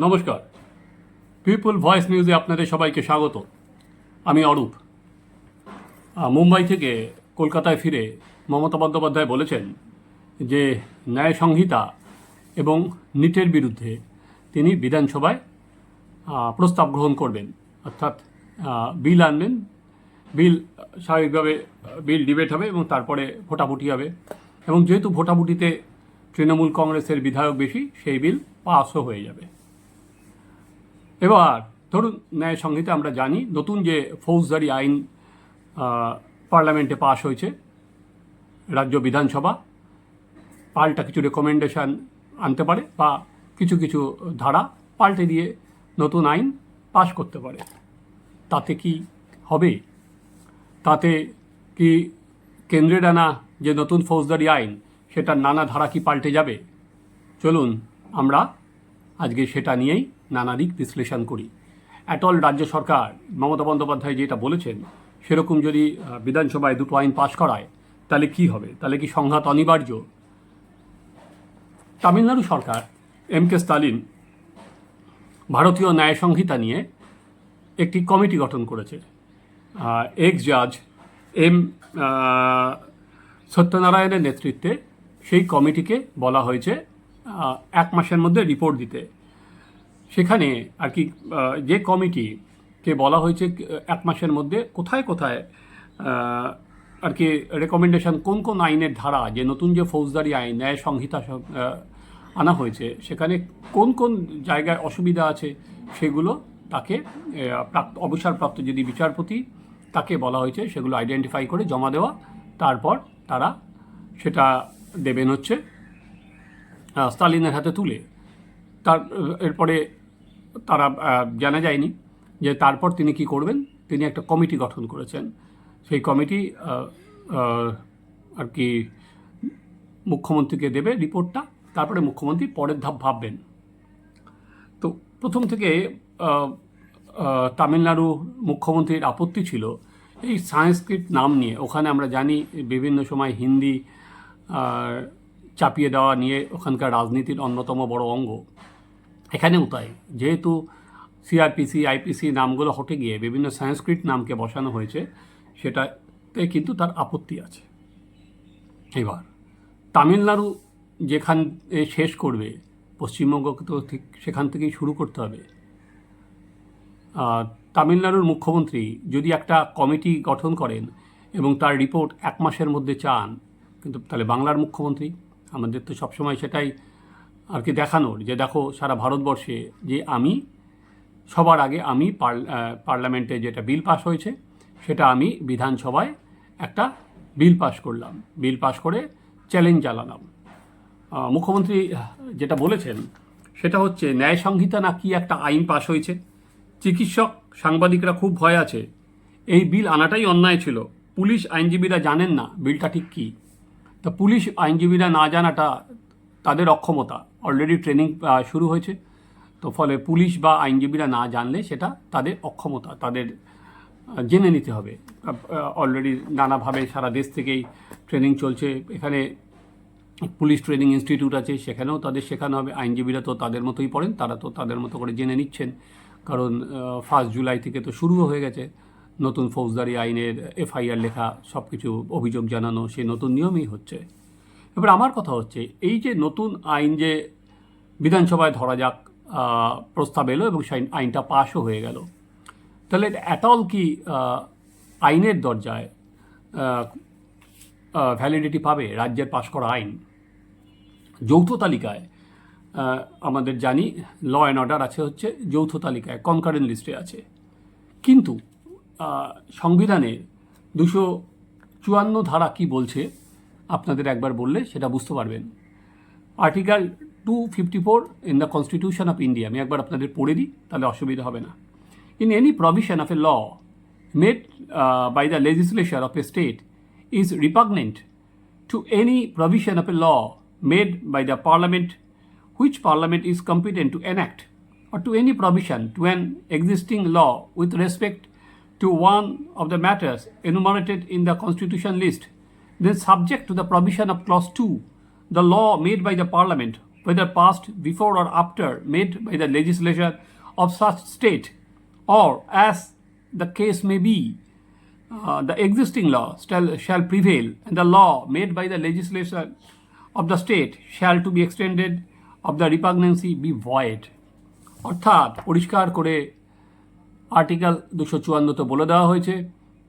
নমস্কার। People voice নিউজে আপনাদের সবাইকে স্বাগত। আমি অরূপ। মুম্বাই থেকে কলকাতায় ফিরে মমতা বন্দ্যোপাধ্যায় বলেছেন যে, ন্যায় সংহিতা এবং নিটের বিরুদ্ধে তিনি বিধানসভায় প্রস্তাব গ্রহণ করবেন। অর্থাৎ বিল আনবেন। বিল, স্বাভাবিকভাবে, বিল ডিবেট হবে এবং তারপরে ভোটাভুটি হবে। এবং যেহেতু ভোটাভুটিতে তৃণমূল কংগ্রেসের বিধায়ক বেশি, সেই বিল পাসও হয়ে যাবে। এবার ধরুন ন্যায় সংহিতা আমরা জানি, নতুন যে ফৌজদারি আইন পার্লামেন্টে পাশ হয়েছে, রাজ্য বিধানসভা, পাল্টা কিছু রেকমেন্ডেশন আনতে পারে বা কিছু কিছু ধারা পাল্টে দিয়ে নতুন আইন পাশ করতে পারে। তাতে কি হবে? তাতে কি কেন্দ্রের আনা যে নতুন ফৌজদারি আইন, সেটার নানা ধারা কি পাল্টে যাবে? চলুন, আমরা আজকে সেটা নিয়েই নানা দিক বিশ্লেষণ করি। অ্যাটল রাজ্য সরকার মমতা বন্দ্যোপাধ্যায় যেটা বলেছেন, সেরকম যদি বিধানসভায় দুটো আইন পাশ করায়, তাহলে কি হবে? তাহলে কি সংঘাত অনিবার্য? তামিলনাড়ু সরকার এম কে স্টালিন ভারতীয় ন্যায় সংহিতা নিয়ে একটি কমিটি গঠন করেছে। এক্স জাজ এম সত্যনারায়ণের নেতৃত্বে সেই কমিটিকে বলা হয়েছে এক মাসের মধ্যে রিপোর্ট দিতে। সেখানে আর কি যে কমিটিকে বলা হয়েছে এক মাসের মধ্যে কোথায় কোথায় আর কি রেকমেন্ডেশন কোন কোন আইনের ধারা, যে নতুন যে ফৌজদারি আইন, ন্যায় সংহিতা আনা হয়েছে, সেখানে কোন কোন জায়গায় অসুবিধা আছে, সেগুলো তাকে প্রাপ্ত, অবসরপ্রাপ্ত যদি বিচারপতি তাকে বলা হয়েছে, সেগুলো আইডেন্টিফাই করে জমা দেওয়া, তারপর তারা সেটা দেবেন হচ্ছে স্টালিনের হাতে তুলে। তার এরপরে তারা জানা যায়নি যে তারপর তিনি কি করবেন। তিনি একটা কমিটি গঠন করেছেন। সেই কমিটি আর কি মুখ্যমন্ত্রীকে দেবে রিপোর্টটা। তারপরে মুখ্যমন্ত্রী পরের ধাপ ভাববেন। তো প্রথম থেকে তামিলনাড়ু মুখ্যমন্ত্রীর আপত্তি ছিল। এই সংস্কৃত নাম নিয়ে। ওখানে আমরা জানি বিভিন্ন সময় হিন্দি চাপিয়ে দেওয়া নিয়ে ওখানকার রাজনীতির অন্যতম বড় অঙ্গ। এখানেও তাই। যেহেতু সিআরপিসি আইপিসি নামগুলো হটে গিয়ে বিভিন্ন সংস্কৃত নামকে বসানো হয়েছে, সেটাতে কিন্তু তার আপত্তি আছে। এবার, তামিলনাড়ু যেখান শেষ করবে পশ্চিমবঙ্গকে তো ঠিক সেখান থেকেই শুরু করতে হবে। তামিলনাড়ুর মুখ্যমন্ত্রী যদি একটা কমিটি গঠন করেন এবং তার রিপোর্ট এক মাসের মধ্যে চান, কিন্তু তাহলে বাংলার মুখ্যমন্ত্রী আমাদের তো সবসময় সেটাই আর কি দেখানোর যে দেখো সারা ভারতবর্ষে যে আমি, সবার আগে আমি পার্লামেন্টে যেটা বিল পাস হয়েছে, সেটা আমি বিধানসভায় একটা বিল পাস করলাম। বিল পাস করে চ্যালেঞ্জ চালালাম মুখ্যমন্ত্রী যেটা বলেছেন, সেটা হচ্ছে ন্যায় সংহিতা না কি একটা আইন পাশ হয়েছে? চিকিৎসক, সাংবাদিকরা খুব ভয় আছে। এই বিল আনাটাই অন্যায় ছিল। পুলিশ আইনজীবীরা জানেন না বিলটা ঠিক কী। তা পুলিশ আইনজীবীরা না জানাটা তাদের অক্ষমতা। অলরেডি ট্রেনিং শুরু হয়েছে। তো ফলে পুলিশ বা আইনজীবীরা না জানলে সেটা তাদের অক্ষমতা, তাদের জেনে নিতে হবে। অলরেডি নানাভাবে সারা দেশ থেকেই ট্রেনিং চলছে। এখানে পুলিশ ট্রেনিং ইনস্টিটিউট আছে, সেখানেও তাদের শেখানো হবে। আইনজীবীরা তো তাদের মতোই পড়েন, তারা তো তাদের মতো করে জেনে নিচ্ছেন। কারণ ফার্স্ট জুলাই থেকে তো শুরুও হয়ে গেছে। নতুন ফৌজদারি আইনের এফআইআর লেখা সব কিছু অভিযোগ জানানো, সেই নতুন নিয়মেই হচ্ছে। এবার আমার কথা হচ্ছে, এই যে নতুন আইন যে বিধানসভায় ধরা যাক প্রস্তাব এলো এবং সেই আইনটা পাশও হয়ে গেল, তাহলে অ্যাটল কি আইনের দরজায় ভ্যালিডিটি পাবে রাজ্যের পাশ করা আইন? যৌথ তালিকায় আমাদের জানি ল অ্যান্ড অর্ডার আছে হচ্ছে, যৌথ তালিকায় কনকারেন্ট লিস্টে আছে। কিন্তু সংবিধানের দুশো চুয়ান্ন ধারা কি বলছে, আপনাদের একবার বললে সেটা বুঝতে পারবেন। Article two fifty four in the constitution of India, আমি একবার আপনাদের পড়ে দিই, তাহলে অসুবিধা হবে না। In any provision of a law made by the legislature of a state is repugnant to any provision of a law made by the parliament which parliament is competent to enact or to any provision to an existing law with respect to one of the matters enumerated in the constitution list then subject to the provision of clause 2 the law made by the parliament whether passed before or after made by the legislature of such state, or as the case may be, uh, the existing law shall, shall prevail, and the law made by the legislature of the state shall to be extended of the repugnancy be void. অর্থাৎ পরিষ্কার করে article দুশো চুয়ান্নতে বলে দেওয়া হয়েছে,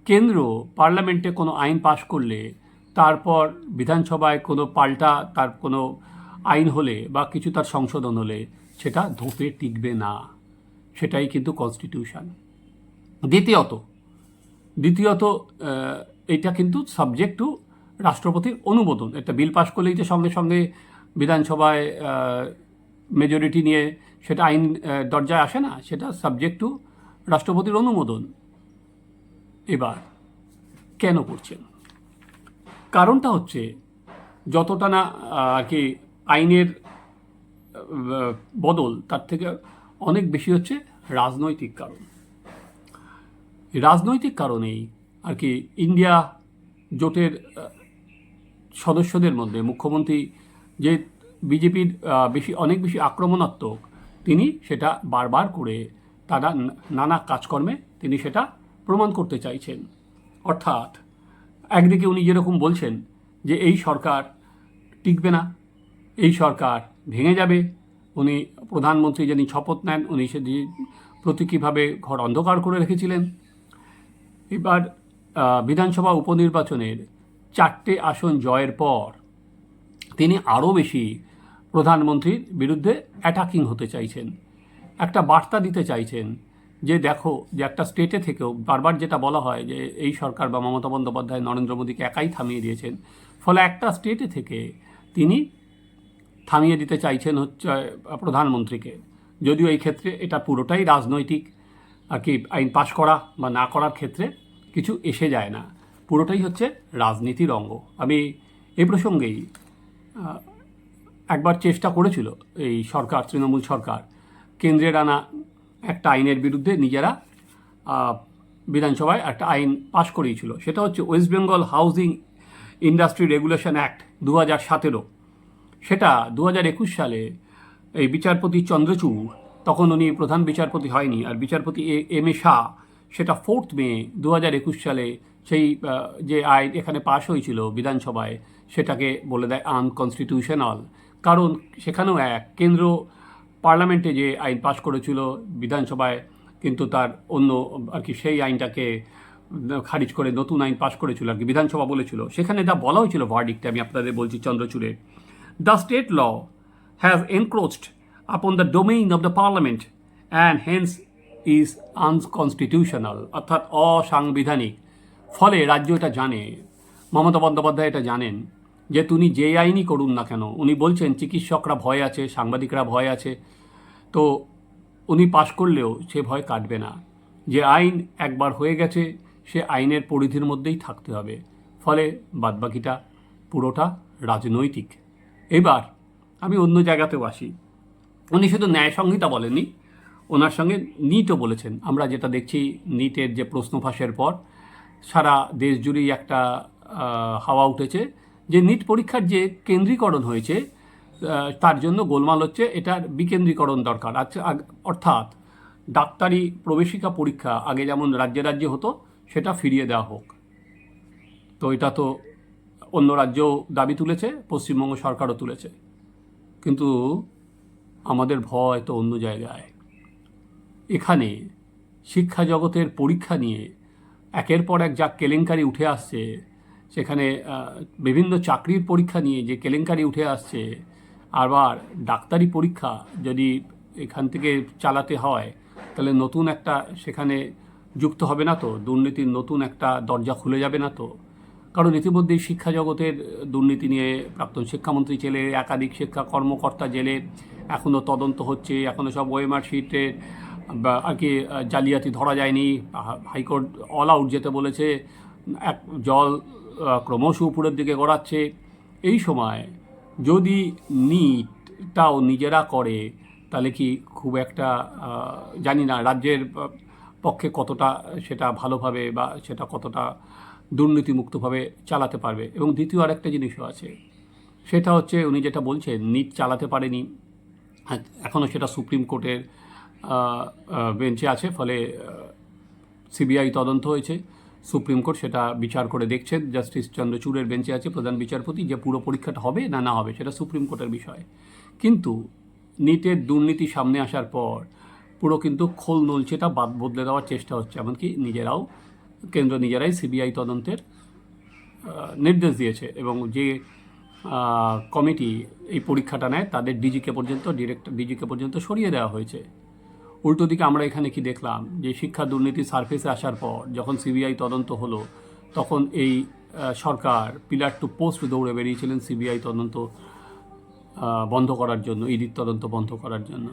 কেন্দ্র পার্লামেন্টে কোনো আইন পাশ করলে তারপর বিধানসভায় কোনো পাল্টা তার কোনো আইন হলে বা কিছু তার সংশোধন হলে সেটা ধোপে টিকবে না। সেটাই কিন্তু কনস্টিটিউশন দ্বিতীয়ত দ্বিতীয়ত এটা কিন্তু সাবজেক্ট টু রাষ্ট্রপতির অনুমোদন। একটা বিল পাশ করলেই যে সঙ্গে সঙ্গে বিধানসভায় মেজরিটি নিয়ে সেটা আইন দরজায় আসে না, সেটা সাবজেক্ট টু রাষ্ট্রপতির অনুমোদন। এবার কেন করছেন? কারণটা হচ্ছে যতটা না আর কি আইনের বদল, তার থেকে অনেক বেশি হচ্ছে রাজনৈতিক কারণ। রাজনৈতিক কারণেই আর কি ইন্ডিয়া জোটের সদস্যদের মধ্যে মুখ্যমন্ত্রী যে বিজেপির বেশি, অনেক বেশি আক্রমণাত্মক, তিনি সেটা বারবার করে তারা নানা কাজকর্মে তিনি সেটা প্রমাণ করতে চাইছেন। অর্থাৎ, একদিকে উনি যেরকম বলছেন যে এই সরকার টিকবে না, এই সরকার ভেঙে যাবে, উনি প্রধানমন্ত্রী যিনি শপথ নেন, উনি সে প্রতীকীভাবে ঘর অন্ধকার করে রেখেছিলেন। এবার বিধানসভা উপনির্বাচনের চারটে আসন জয়ের পর তিনি আরও বেশি প্রধানমন্ত্রীর বিরুদ্ধে অ্যাটাকিং হতে চাইছেন। একটা বার্তা দিতে চাইছেন যে দেখো, যে একটা স্টেটে থেকেও বারবার যেটা বলা হয় যে এই সরকার বা মমতা বন্দ্যোপাধ্যায়, নরেন্দ্র মোদীকে একাই থামিয়ে দিয়েছেন। ফলে একটা স্টেটে থেকে তিনি থামিয়ে দিতে চাইছেন হচ্ছে প্রধানমন্ত্রীকে। যদিও এই ক্ষেত্রে এটা পুরোটাই রাজনৈতিক, আর কি আইন পাশ করা বা না করার ক্ষেত্রে কিছু এসে যায় না। পুরোটাই হচ্ছে রাজনীতির অঙ্গ। আমি এই প্রসঙ্গেই একবার চেষ্টা করেছিল এই সরকার, তৃণমূল সরকার কেন্দ্রের আনা একটা আইনের বিরুদ্ধে নিজেরা বিধানসভায় একটা আইন পাশ করিয়েছিল। সেটা হচ্ছে West Bengal housing industry regulation act দু হাজার সতেরো। সেটা দু হাজার একুশ সালে এই বিচারপতি চন্দ্রচূড়, তখন উনি প্রধান বিচারপতি হয়নি, আর বিচারপতি এম এ শাহ, সেটা ফোর্থ মে দু হাজার একুশ সালে সেই যে আইন এখানে পাশ হয়েছিল বিধানসভায়, সেটাকে বলে দেয় আনকনস্টিটিউশনাল। কারণ সেখানেও এক কেন্দ্র পার্লামেন্টে যে আইন পাশ করেছিল বিধানসভায়, কিন্তু তার অন্য আর কি সেই আইনটাকে খারিজ করে নতুন আইন পাশ করেছিল আর কি, বিধানসভা বলেছিল। সেখানে যা বলা হয়েছিল ভার্ডিক্টে আমি আপনাদের বলছি চন্দ্রচূড়ে the state law has encroached upon the domain of the parliament and hence is unconstitutional অর্থাৎ অসাংবিধানিক। ফলে রাজ্য এটা জানে, মমতা বন্দ্যোপাধ্যায় এটা জানেন। যে তিনি যে আইনই করুন না কেন, উনি বলছেন চিকিৎসকরা ভয় আছে, সাংবাদিকরা ভয় আছে, তো উনি পাশ করলেও সে ভয় কাটবে না। যে আইন একবার হয়ে গেছে, সে আইনের পরিধির মধ্যেই থাকতে হবে। ফলে বাদবাকিটা পুরোটা রাজনৈতিক। এবার আমি অন্য জায়গাতেও আসি। উনি শুধু ন্যায় সংহিতা বলেননি, ওনার সঙ্গে নিটও বলেছেন। আমরা যেটা দেখছি, নিটের যে প্রশ্ন ফাঁসের পর সারা দেশ জুড়েই একটা হাওয়া উঠেছে। যে নিট পরীক্ষার যে কেন্দ্রীকরণ হয়েছে তার জন্য গোলমাল হচ্ছে এটার বিকেন্দ্রীকরণ দরকার। আচ্ছা অর্থাৎ ডাক্তারি প্রবেশিকা পরীক্ষা আগে যেমন রাজ্যে রাজ্যে হতো, সেটা ফিরিয়ে দেওয়া হোক। তো এটা তো অন্য রাজ্যও দাবি তুলেছে, পশ্চিমবঙ্গ সরকারও তুলেছে। কিন্তু আমাদের ভয় তো অন্য জায়গায়। এখানে শিক্ষা জগতের পরীক্ষা নিয়ে একের পর এক যা কেলেঙ্কারি উঠে আসছে সেখানে বিভিন্ন চাকরির পরীক্ষা নিয়ে যে কেলেঙ্কারি উঠে আসছে, আবার ডাক্তারি পরীক্ষা যদি এখান থেকে চালাতে হয়, তাহলে নতুন একটা সেখানে যুক্ত হবে না তো? দুর্নীতির নতুন একটা দরজা খুলে যাবে না তো? কারণ ইতিমধ্যেই শিক্ষা জগতের দুর্নীতি নিয়ে প্রাক্তন শিক্ষামন্ত্রী জেলে, একাধিক শিক্ষা কর্মকর্তা জেলে এখনও তদন্ত হচ্ছে এখনও সব ওয়েমার শিটের, বা আর কি, জালিয়াতি ধরা যায়নি। হাইকোর্ট অল আউট যেতে বলেছে, এক জল ক্রমশ উপরের দিকে গড়াচ্ছে। এই সময় যদি নিটটাও নিজেরা করে, তাহলে কি খুব একটা জানি না রাজ্যের পক্ষে কতটা সেটা ভালোভাবে বা সেটা কতটা দুর্নীতিমুক্তভাবে চালাতে পারবে। এবং দ্বিতীয় আরেকটা জিনিসও আছে, সেটা হচ্ছে উনি যেটা বলছেন নিট চালাতে পারেনি। এখনও সেটা সুপ্রিম কোর্টের বেঞ্চে আছে, ফলে সিবিআই তদন্ত হয়েছে। সুপ্রিম কোর্ট সেটা বিচার করে দেখছেন জাস্টিস চন্দ্রচূড়ের বেঞ্চে আছে প্রধান বিচারপতি, যে পুরো পরীক্ষাটা হবে না না হবে, সেটা সুপ্রিম কোর্টের বিষয়। কিন্তু নিটের দুর্নীতি সামনে আসার পর পুরো কিন্তু খোল নলছেটা বাদ বদলে দেওয়ার চেষ্টা হচ্ছে। এমনকি নিজেরাও, কেন্দ্র নিজেরাই সিবিআই তদন্তের নির্দেশ দিয়েছে এবং যে কমিটি এই পরীক্ষাটা নেয়, তাদের ডিজিকে পর্যন্ত, ডিরেক্টর ডিজিকে পর্যন্ত সরিয়ে দেওয়া হয়েছে। উল্টো দিকে আমরা এখানে কি দেখলাম? যে শিক্ষা দুর্নীতি সার্ফেসে আসার পর যখন সিবিআই তদন্ত হলো তখন এই সরকার পিলার টু পোস্ট দৌড়ে বেরিয়েছিলেন সিবিআই তদন্ত বন্ধ করার জন্য ইডির তদন্ত বন্ধ করার জন্য।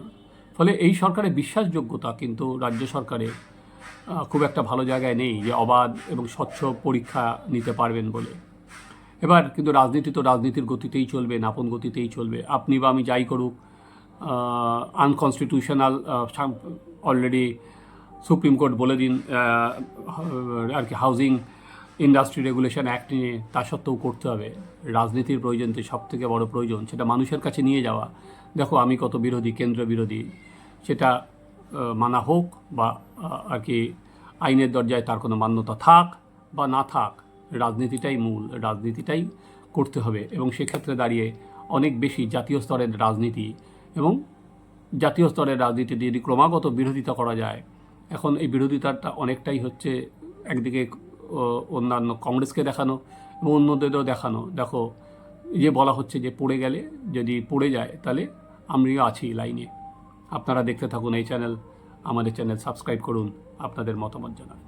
ফলে এই সরকারের বিশ্বাসযোগ্যতা কিন্তু রাজ্য সরকারের আহ, খুব একটা ভালো জায়গায় নেই যে অবাধ এবং স্বচ্ছ পরীক্ষা নিতে পারবেন বলে। এবার কিন্তু রাজনীতি তো রাজনীতির গতিতেই চলবে নাপন গতিতেই চলবে। আপনি বা আমি যাই করুক আনকনস্টিটিউশনাল অলরেডি সুপ্রিম কোর্ট বলে দিন আর কি হাউজিং ইন্ডাস্ট্রি রেগুলেশন অ্যাক্ট নিয়ে তা সত্ত্বেও করতে হবে। রাজনীতির প্রয়োজন তো সব থেকে বড় প্রয়োজন, সেটা মানুষের কাছে নিয়ে যাওয়া। দেখো, আমি কত বিরোধী, কেন্দ্র বিরোধী, সেটা মানা হোক বা আর কি আইনের দরজায় তার কোনো মান্যতা থাক বা না থাক, রাজনীতিটাই মূল, রাজনীতিটাই করতে হবে। এবং সেক্ষেত্রে দাঁড়িয়ে অনেক বেশি জাতীয় স্তরের রাজনীতি এবং জাতীয় স্তরের রাজনীতি দিয়ে যদি ক্রমাগত বিরোধিতা করা যায়, এখন এই বিরোধিতাটা অনেকটাই হচ্ছে একদিকে অন্যান্য কংগ্রেসকে দেখানো এবং অন্যদেরও দেখানো। দেখো, যে বলা হচ্ছে যে পড়ে গেলে যদি পড়ে যায়, তাহলে আমিও আছি লাইনে। আপনারা দেখতে থাকুন এই চ্যানেল, আমাদের চ্যানেল সাবস্ক্রাইব করুন, আপনাদের মতামত জানান।